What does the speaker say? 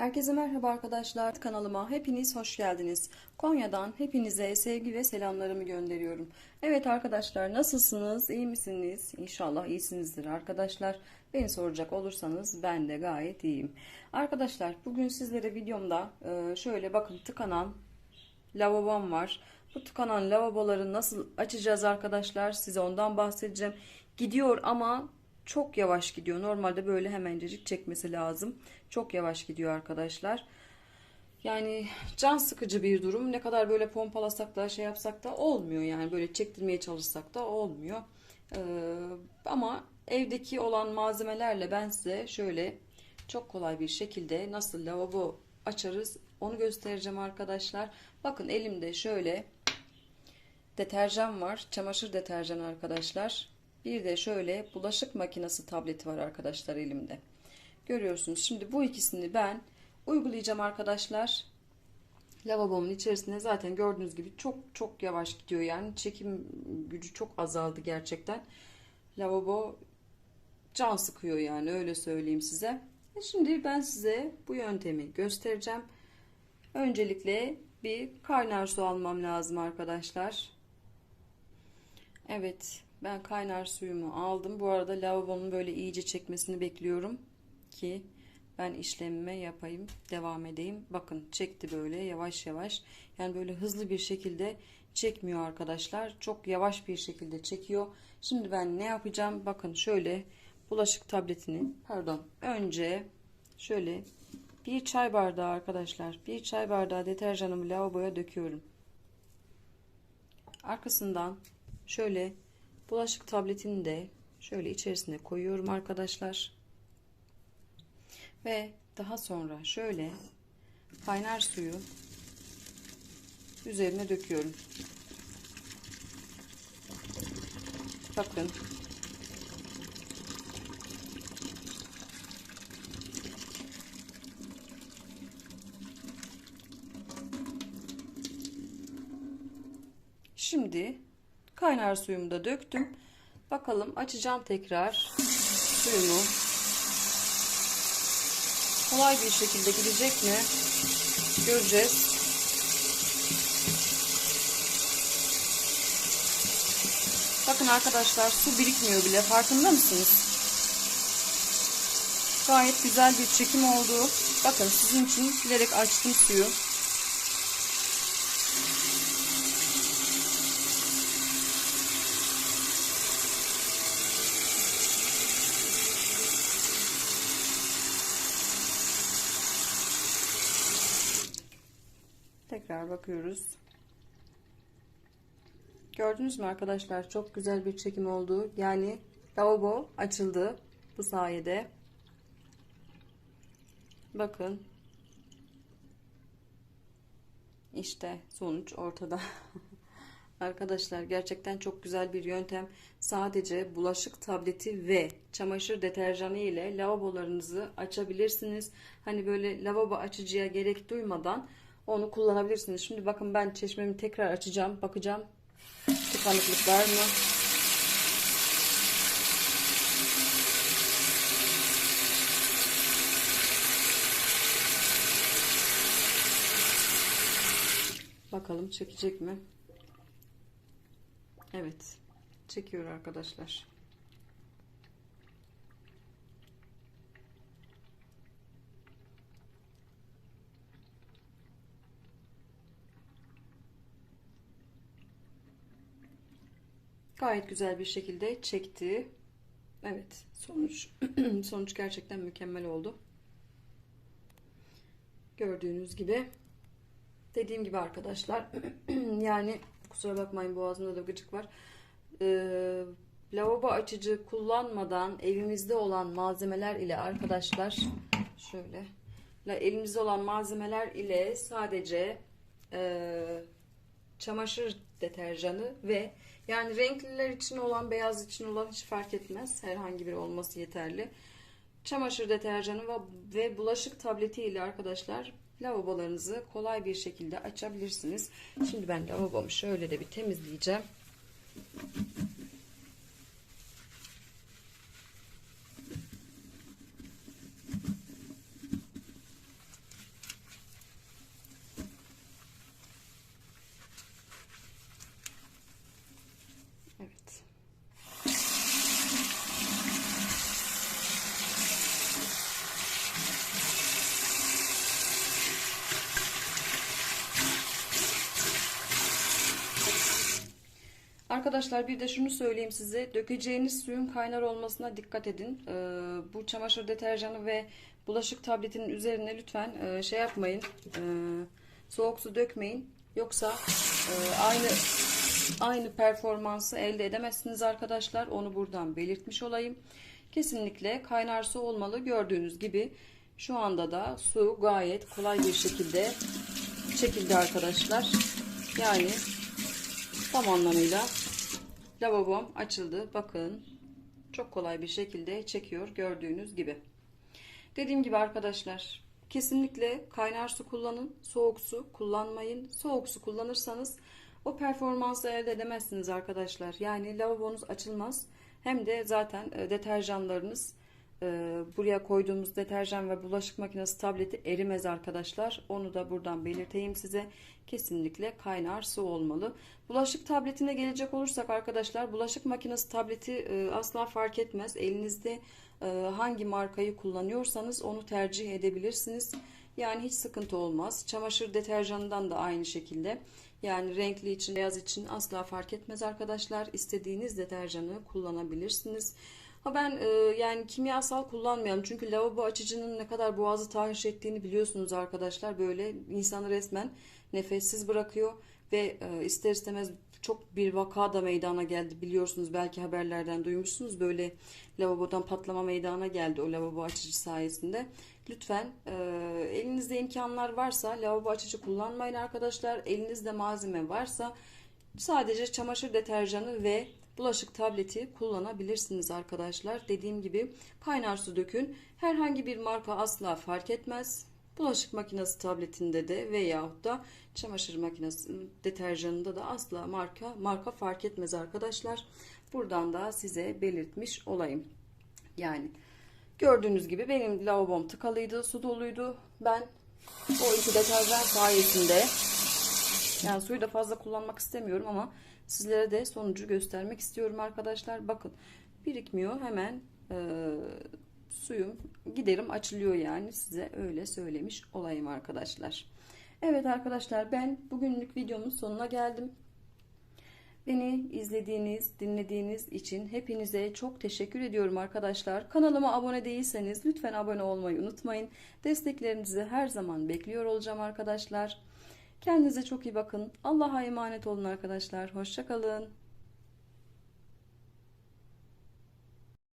Herkese merhaba arkadaşlar. Kanalıma hepiniz hoş geldiniz. Konya'dan hepinize sevgi ve selamlarımı gönderiyorum. Evet arkadaşlar nasılsınız? İyi misiniz? İnşallah iyisinizdir arkadaşlar. Beni soracak olursanız ben de gayet iyiyim. Arkadaşlar bugün sizlere videomda e, şöyle bakın tıkanan lavabom var. Bu tıkanan lavaboları nasıl açacağız arkadaşlar? Size ondan bahsedeceğim. Gidiyor ama çok yavaş gidiyor. Normalde böyle hemencecik çekmesi lazım. Çok yavaş gidiyor arkadaşlar. Yani can sıkıcı bir durum. Ne kadar böyle pompalasak da şey yapsak da olmuyor. Yani böyle çektirmeye çalışsak da olmuyor. Ee, ama evdeki olan malzemelerle ben size şöyle çok kolay bir şekilde nasıl lavabo açarız onu göstereceğim arkadaşlar. Bakın elimde şöyle deterjan var. Çamaşır deterjanı arkadaşlar. Bir de şöyle bulaşık makinesi tableti var arkadaşlar elimde. Görüyorsunuz. Şimdi bu ikisini ben uygulayacağım arkadaşlar. Lavabomun içerisinde zaten gördüğünüz gibi çok çok yavaş gidiyor. Yani çekim gücü çok azaldı gerçekten. Lavabo can sıkıyor yani öyle söyleyeyim size. E şimdi ben size bu yöntemi göstereceğim. Öncelikle bir kaynar su almam lazım arkadaşlar. Evet ben kaynar suyumu aldım. Bu arada lavabonun böyle iyice çekmesini bekliyorum ki ben işlemime yapayım, devam edeyim. Bakın çekti böyle yavaş yavaş. Yani böyle hızlı bir şekilde çekmiyor arkadaşlar. Çok yavaş bir şekilde çekiyor. Şimdi ben ne yapacağım? Bakın şöyle bulaşık tabletini, pardon, önce şöyle bir çay bardağı arkadaşlar, bir çay bardağı deterjanımı lavaboya döküyorum. Arkasından şöyle bulaşık tabletini de şöyle içerisine koyuyorum arkadaşlar. Ve daha sonra şöyle kaynar suyu üzerine döküyorum. Bakın. Şimdi kaynar suyumu da döktüm. Bakalım açacağım tekrar suyumu. Kolay bir şekilde gidecek mi? Göreceğiz. Bakın arkadaşlar su birikmiyor bile. Farkında mısınız? Gayet güzel bir çekim oldu. Bakın sizin için bilerek açtım suyu. Tekrar bakıyoruz. Gördünüz mü arkadaşlar? Çok güzel bir çekim oldu. Yani lavabo açıldı bu sayede. Bakın. İşte sonuç ortada. Arkadaşlar gerçekten çok güzel bir yöntem. Sadece bulaşık tableti ve çamaşır deterjanı ile lavabolarınızı açabilirsiniz. Hani böyle lavabo açıcıya gerek duymadan onu kullanabilirsiniz. Şimdi bakın ben çeşmemi tekrar açacağım. Bakacağım tıkanıklık var mı? Bakalım çekecek mi? Evet. Çekiyor arkadaşlar. Gayet güzel bir şekilde çekti. Evet, sonuç sonuç gerçekten mükemmel oldu. Gördüğünüz gibi dediğim gibi arkadaşlar yani kusura bakmayın boğazımda da gıcık var. Ee, lavabo açıcı kullanmadan evimizde olan malzemeler ile arkadaşlar şöyle elimizde olan malzemeler ile sadece e, çamaşır deterjanı ve yani renkliler için olan beyaz için olan hiç fark etmez. Herhangi bir olması yeterli. Çamaşır deterjanı ve bulaşık tableti ile arkadaşlar lavabolarınızı kolay bir şekilde açabilirsiniz. Şimdi ben lavabomu şöyle de bir temizleyeceğim. Arkadaşlar bir de şunu söyleyeyim size. Dökeceğiniz suyun kaynar olmasına dikkat edin. Ee, bu çamaşır deterjanı ve bulaşık tabletinin üzerine lütfen e, şey yapmayın. e, soğuk su dökmeyin. Yoksa e, aynı aynı performansı elde edemezsiniz arkadaşlar. Onu buradan belirtmiş olayım. Kesinlikle kaynar su olmalı. Gördüğünüz gibi şu anda da su gayet kolay bir şekilde çekildi arkadaşlar. Yani tam anlamıyla lavabom açıldı. Bakın çok kolay bir şekilde çekiyor gördüğünüz gibi. Dediğim gibi arkadaşlar kesinlikle kaynar su kullanın. Soğuk su kullanmayın. Soğuk su kullanırsanız o performansı elde edemezsiniz arkadaşlar. Yani lavabonuz açılmaz. Hem de zaten e, deterjanlarınız e, buraya koyduğumuz deterjan ve bulaşık makinesi tableti erimez arkadaşlar. Onu da buradan belirteyim size. Kesinlikle kaynar su olmalı. Bulaşık tabletine gelecek olursak arkadaşlar bulaşık makinesi tableti e, asla fark etmez. Elinizde e, hangi markayı kullanıyorsanız onu tercih edebilirsiniz. Yani hiç sıkıntı olmaz. Çamaşır deterjanından da aynı şekilde. Yani renkli için, beyaz için asla fark etmez arkadaşlar. İstediğiniz deterjanı kullanabilirsiniz. Ha ben e, yani kimyasal kullanmıyorum. Çünkü lavabo açıcının ne kadar boğazı tahriş ettiğini biliyorsunuz arkadaşlar. Böyle insanı resmen nefessiz bırakıyor ve e, ister istemez çok bir vaka da meydana geldi biliyorsunuz belki haberlerden duymuşsunuz böyle lavabodan patlama meydana geldi o lavabo açıcı sayesinde lütfen e, elinizde imkanlar varsa lavabo açıcı kullanmayın arkadaşlar elinizde malzeme varsa sadece çamaşır deterjanı ve bulaşık tableti kullanabilirsiniz arkadaşlar dediğim gibi kaynar su dökün herhangi bir marka asla fark etmez bulaşık makinesi tabletinde de veyahut da çamaşır makinesi deterjanında da asla marka marka fark etmez arkadaşlar. Buradan da size belirtmiş olayım. Yani gördüğünüz gibi benim lavabom tıkalıydı, su doluydu. Ben o iki deterjan sayesinde yani suyu da fazla kullanmak istemiyorum ama sizlere de sonucu göstermek istiyorum arkadaşlar. Bakın birikmiyor hemen e, suyum giderim açılıyor yani size öyle söylemiş olayım arkadaşlar. Evet arkadaşlar ben bugünlük videomun sonuna geldim. Beni izlediğiniz, dinlediğiniz için hepinize çok teşekkür ediyorum arkadaşlar. Kanalıma abone değilseniz lütfen abone olmayı unutmayın. Desteklerinizi her zaman bekliyor olacağım arkadaşlar. Kendinize çok iyi bakın. Allah'a emanet olun arkadaşlar. Hoşçakalın.